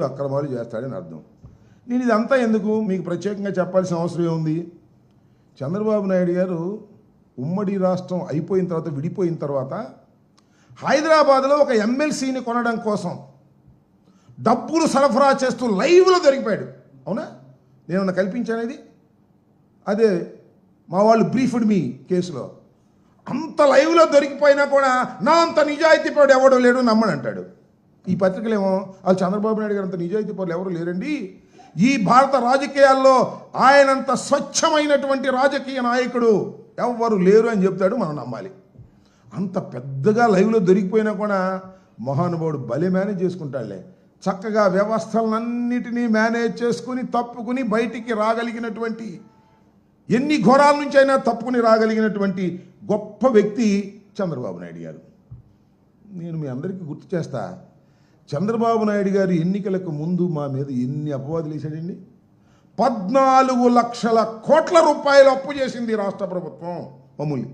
అక్రమాలు చేస్తాడని అర్థం. నేను ఇదంతా ఎందుకు? మీకు ప్రత్యేకంగా చెప్పాల్సిన అవసరం ఏముంది? చంద్రబాబు నాయుడు గారు ఉమ్మడి రాష్ట్రం అయిపోయిన తర్వాత విడిపోయిన తర్వాత హైదరాబాద్లో ఒక ఎమ్మెల్సీని కొనడం కోసం డబ్బులు సరఫరా చేస్తూ లైవ్లో దొరికిపోయాడు. అవునా? నేను కల్పించానేది అదే మా వాళ్ళు బ్రీఫ్డ్ మీ కేసులో. అంత లైవ్లో దొరికిపోయినా కూడా నా అంత నిజాయితీ పడు ఎవడో లేడు నమ్మని అంటాడు ఈ పత్రికలేమో వాళ్ళు చంద్రబాబు నాయుడు గారు అంత నిజాయితీ పనులు ఎవరు లేరండి? ఈ భారత రాజకీయాల్లో ఆయనంత స్వచ్ఛమైనటువంటి రాజకీయ నాయకుడు ఎవ్వరు లేరు అని చెప్తాడు మనం నమ్మాలి. అంత పెద్దగా లైవ్లో దొరికిపోయినా కూడా మహానుభావుడు బలి మేనేజ్ చేసుకుంటాడులే. చక్కగా వ్యవస్థలన్నిటినీ మేనేజ్ చేసుకుని తప్పుకుని బయటికి రాగలిగినటువంటి ఎన్ని ఘోరాల నుంచి అయినా తప్పుకుని రాగలిగినటువంటి గొప్ప వ్యక్తి చంద్రబాబు నాయుడు గారు. నేను మీ అందరికీ గుర్తు చేస్తా చంద్రబాబు నాయుడు గారు ఎన్నికలకు ముందు మా మీద ఎన్ని అపవాదులు వేశాడండి? పద్నాలుగు లక్షల కోట్ల రూపాయలు అప్పు చేసింది రాష్ట్ర ప్రభుత్వం మామూలు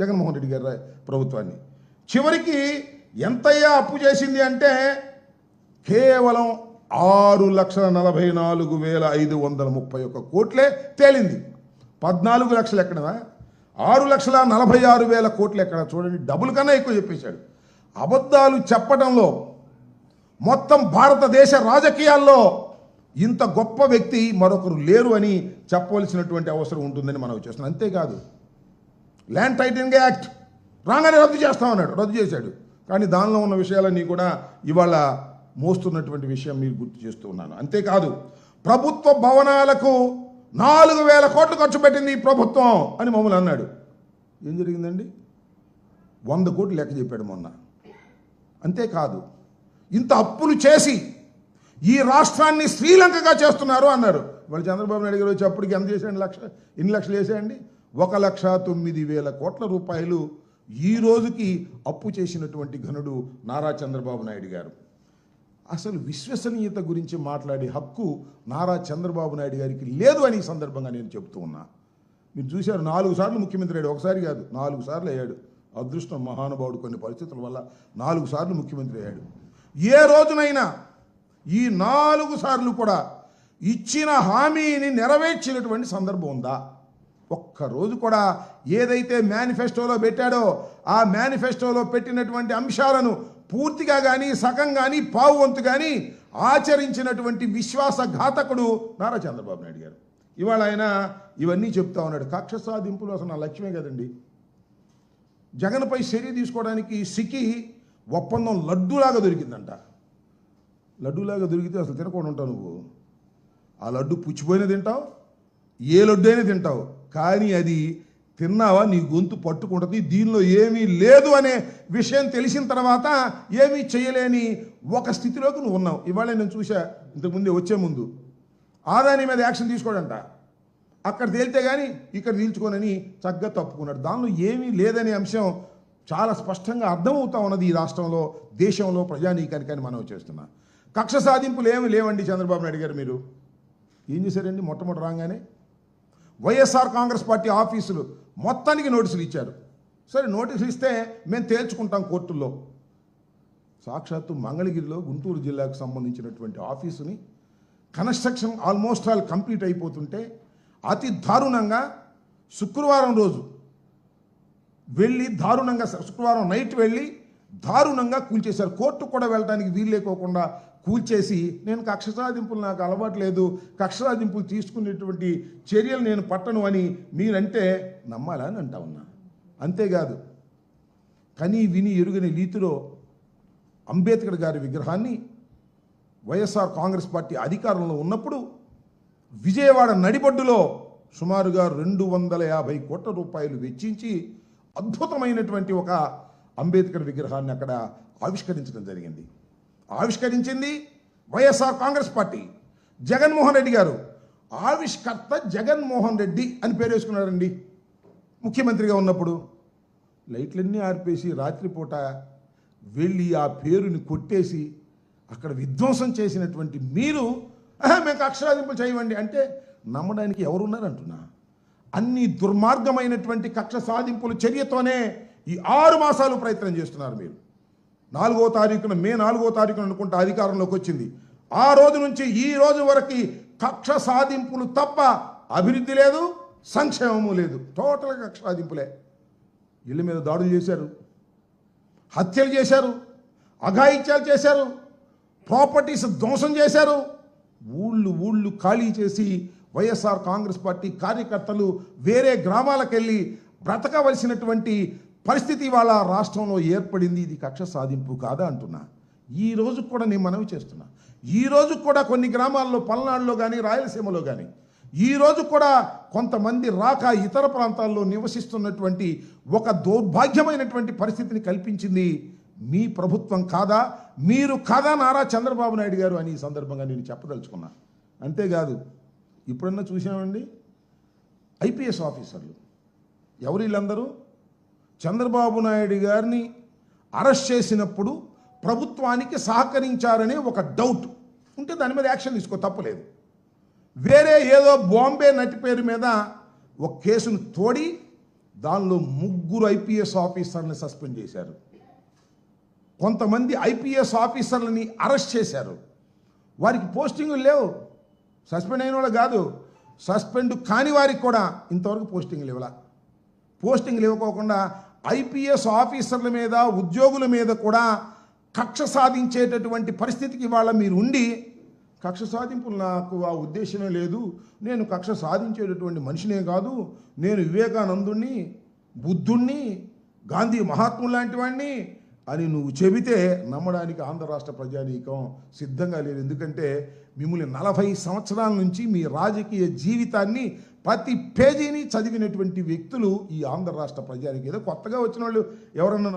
జగన్మోహన్ రెడ్డి గారి ప్రభుత్వాన్ని. చివరికి ఎంతయ్యా అప్పు చేసింది అంటే కేవలం ఆరు లక్షల నలభై నాలుగు వేల ఐదు వందల ముప్పై ఒక్క కోట్లే తేలింది. పద్నాలుగు లక్షలు ఎక్కడదా ఆరు లక్షల నలభై ఆరు వేల కోట్లు ఎక్కడ? చూడండి డబుల్ కన్నా ఎక్కువ చెప్పేశాడు. అబద్ధాలు చెప్పడంలో మొత్తం భారతదేశ రాజకీయాల్లో ఇంత గొప్ప వ్యక్తి మరొకరు లేరు అని చెప్పవలసినటువంటి అవసరం ఉంటుందని మనం చేస్తున్నాం. అంతేకాదు ల్యాండ్ టైటింగ్ యాక్ట్ రాగానే రద్దు చేస్తామన్నాడు రద్దు చేశాడు. కానీ దానిలో ఉన్న విషయాలన్నీ కూడా ఇవాళ మోస్తున్నటువంటి విషయం మీరు గుర్తు చేస్తూ ఉన్నాను. అంతేకాదు ప్రభుత్వ భవనాలకు నాలుగు వేల కోట్లు ఖర్చు పెట్టింది ఈ ప్రభుత్వం అని మమ్మల్ని అన్నాడు. ఏం జరిగిందండి? వంద కోట్లు లెక్క చెప్పాడు మొన్న. అంతేకాదు ఇంత అప్పులు చేసి ఈ రాష్ట్రాన్ని శ్రీలంకగా చేస్తున్నారు అన్నారు. వాళ్ళు చంద్రబాబు నాయుడు గారు వచ్చి అప్పటికి ఎంత చేసేయండి లక్ష ఎన్ని లక్షలు వేసేయండి? ఒక లక్ష తొమ్మిది వేల కోట్ల రూపాయలు ఈ రోజుకి అప్పు చేసినటువంటి ఘనుడు నారా చంద్రబాబు నాయుడు గారు. అసలు విశ్వసనీయత గురించి మాట్లాడే హక్కు నారా చంద్రబాబు నాయుడు గారికి లేదు అని ఈ సందర్భంగా నేను చెప్తూ ఉన్నా. మీరు చూశారు నాలుగు సార్లు ముఖ్యమంత్రి అయ్యాడు. ఒకసారి కాదు నాలుగు సార్లు అయ్యాడు. అదృష్టం మహానుభావుడు కొన్ని పరిస్థితుల వల్ల నాలుగు సార్లు ముఖ్యమంత్రి అయ్యాడు. ఏ రోజునైనా ఈ నాలుగు సార్లు కూడా ఇచ్చిన హామీని నెరవేర్చినటువంటి సందర్భం ఉందా? ఒక్క రోజు కూడా ఏదైతే మేనిఫెస్టోలో పెట్టాడో ఆ మేనిఫెస్టోలో పెట్టినటువంటి అంశాలను పూర్తిగా కానీ సగం కానీ పావు వంతు కానీ ఆచరించినటువంటి విశ్వాసఘాతకుడు నారా చంద్రబాబు నాయుడు గారు. ఇవాళ ఆయన ఇవన్నీ చెప్తా ఉన్నాడు. కక్ష సాధింపులు అసలు నా లక్ష్యమే కదండి. జగన్పై చర్య తీసుకోవడానికి సిక్కి ఒప్పందం లడ్డూలాగా దొరికిందంట. లడ్డూలాగా దొరికితే అసలు తినకుండా ఉంటావు నువ్వు. ఆ లడ్డు పుచ్చిపోయిన తింటావు ఏ లడ్డు అయినా తింటావు. కానీ అది తిన్నావా నీ గొంతు పట్టుకుంటుంది దీనిలో ఏమీ లేదు అనే విషయం తెలిసిన తర్వాత ఏమీ చేయలేని ఒక స్థితిలోకి నువ్వు ఉన్నావు. ఇవాళ నేను చూసా ఇంతకుముందే వచ్చే ముందు. ఆదాని మీద యాక్షన్ తీసుకోడంట. అక్కడ తేలితే కానీ ఇక్కడ నిల్చుకోనని చక్కగా తప్పుకున్నాడు. దానిలో ఏమీ లేదనే అంశం చాలా స్పష్టంగా అర్థమవుతా ఉన్నది ఈ రాష్ట్రంలో దేశంలో ప్రజానీకానికి అని మనం చేస్తున్నా. కక్ష సాధింపులు ఏమి లేవండి చంద్రబాబు నాయుడు గారు మీరు. ఏం చేశారండి? మొట్టమొదటి రాగానే వైఎస్ఆర్ కాంగ్రెస్ పార్టీ ఆఫీసులు మొత్తానికి నోటీసులు ఇచ్చారు. సరే నోటీసులు ఇస్తే మేము తేల్చుకుంటాం కోర్టుల్లో. సాక్షాత్తు మంగళగిరిలో గుంటూరు జిల్లాకు సంబంధించినటువంటి ఆఫీసుని కన్స్ట్రక్షన్ ఆల్మోస్ట్ ఆల్ కంప్లీట్ అయిపోతుంటే అతి దారుణంగా శుక్రవారం రోజు వెళ్ళి దారుణంగా శుక్రవారం నైట్ వెళ్ళి దారుణంగా కూల్చేశారు. కోర్టు కూడా వెళ్ళడానికి వీలు లేకోకుండా కూల్చేసి నేను కక్ష సాధింపులు నాకు అలవాటు లేదు కక్ష సాధింపులు తీసుకునేటువంటి చర్యలు నేను పట్టను అని మీరంటే నమ్మాలా అని అంటా ఉన్నా. అంతేకాదు కని విని ఎరుగని రీతిలో అంబేద్కర్ గారి విగ్రహాన్ని వైఎస్ఆర్ కాంగ్రెస్ పార్టీ అధికారంలో ఉన్నప్పుడు విజయవాడ నడిబొడ్డులో సుమారుగా రెండు వందల యాభై కోట్ల రూపాయలు వెచ్చించి అద్భుతమైనటువంటి ఒక అంబేద్కర్ విగ్రహాన్ని అక్కడ ఆవిష్కరించడం జరిగింది. ఆవిష్కరించింది YSR Congress party. Jaganmohan Reddy garu. ఆవిష్కర్త జగన్మోహన్ రెడ్డి అని పేరు వేసుకున్నారండి. ముఖ్యమంత్రిగా ఉన్నప్పుడు. లైట్లన్నీ ఆర్పేసి రాత్రిపూట వెళ్ళి ఆ పేరుని కొట్టేసి అక్కడ విధ్వంసం చేసినటువంటి మీరు మేము అక్షరాధింపులు చేయవండి అంటే నమ్మడానికి ఎవరున్నారంటున్నా? అన్ని దుర్మార్గమైనటువంటి కక్ష సాధింపుల చర్యతోనే ఈ ఆరు మాసాలు ప్రయత్నం చేస్తున్నారు మీరు. నాలుగో తారీఖున మే నాలుగో తారీఖున అనుకుంటే అధికారంలోకి వచ్చింది. ఆ రోజు నుంచి ఈ రోజు వరకు కక్ష సాధింపులు తప్ప అభివృద్ధి లేదు సంక్షేమము లేదు. టోటల్గా కక్ష సాధింపులే. ఇళ్ళ మీద దాడులు చేశారు. హత్యలు చేశారు. అఘాయిత్యాలు చేశారు. ప్రాపర్టీస్ ధ్వంసం చేశారు. ఊళ్ళు ఊళ్ళు ఖాళీ చేసి వైఎస్ఆర్ కాంగ్రెస్ పార్టీ కార్యకర్తలు వేరే గ్రామాలకు వెళ్ళి బ్రతకవలసినటువంటి పరిస్థితి వాళ్ళ రాష్ట్రంలో ఏర్పడింది. ఇది కక్ష సాధింపు కాదా అంటున్నా. ఈ రోజు కూడా నేను మనవి చేస్తున్నా. ఈ రోజు కూడా కొన్ని గ్రామాల్లో పల్నాడులో కానీ రాయలసీమలో కానీ ఈ రోజు కూడా కొంతమంది రాక ఇతర ప్రాంతాల్లో నివసిస్తున్నటువంటి ఒక దౌర్భాగ్యమైనటువంటి పరిస్థితిని కల్పించింది మీ ప్రభుత్వం కాదా? మీరు కాదా నారా చంద్రబాబు నాయుడు గారు అని ఈ సందర్భంగా నేను చెప్పదలుచుకున్నా. అంతేకాదు ఇప్పుడన్నా చూసామండి ఐపీఎస్ ఆఫీసర్లు. ఎవరు వీళ్ళందరూ చంద్రబాబు నాయుడు గారిని అరెస్ట్ చేసినప్పుడు ప్రభుత్వానికి సహకరించారనే ఒక డౌట్. ఉంటే దాని మీద యాక్షన్ తీసుకో తప్పలేదు. వేరే ఏదో బాంబే నటి పేరు మీద ఒక కేసును తోడి దానిలో ముగ్గురు ఐపీఎస్ ఆఫీసర్ని సస్పెండ్ చేశారు. కొంతమంది ఐపీఎస్ ఆఫీసర్లని అరెస్ట్ చేశారు. వారికి పోస్టింగులు లేవు. సస్పెండ్ అయిన వాళ్ళు కాదు. సస్పెండ్ కాని వారికి కూడా ఇంతవరకు పోస్టింగ్లు ఇవ్వాల పోస్టింగ్లు ఇవ్వకోకుండా ఐపీఎస్ ఆఫీసర్ల మీద ఉద్యోగుల మీద కూడా కక్ష సాధించేటటువంటి పరిస్థితికి ఇవాళ మీరు ఉండి కక్ష సాధింపులు నాకు ఆ ఉద్దేశమే లేదు. నేను కక్ష సాధించేటటువంటి మనిషినే కాదు. నేను వివేకానందుణ్ణి బుద్ధుణ్ణి గాంధీ మహాత్ములు లాంటి వాడిని అని నువ్వు చెబితే నమ్మడానికి ఆంధ్ర రాష్ట్ర ప్రజానీకం సిద్ధంగా లేదు. ఎందుకంటే మిమ్మల్ని నలభై సంవత్సరాల నుంచి మీ రాజకీయ జీవితాన్ని ప్రతి పేజీని చదివినటువంటి వ్యక్తులు ఈ ఆంధ్ర రాష్ట్ర ప్రజానికి. ఏదో కొత్తగా వచ్చిన వాళ్ళు ఎవరన్నా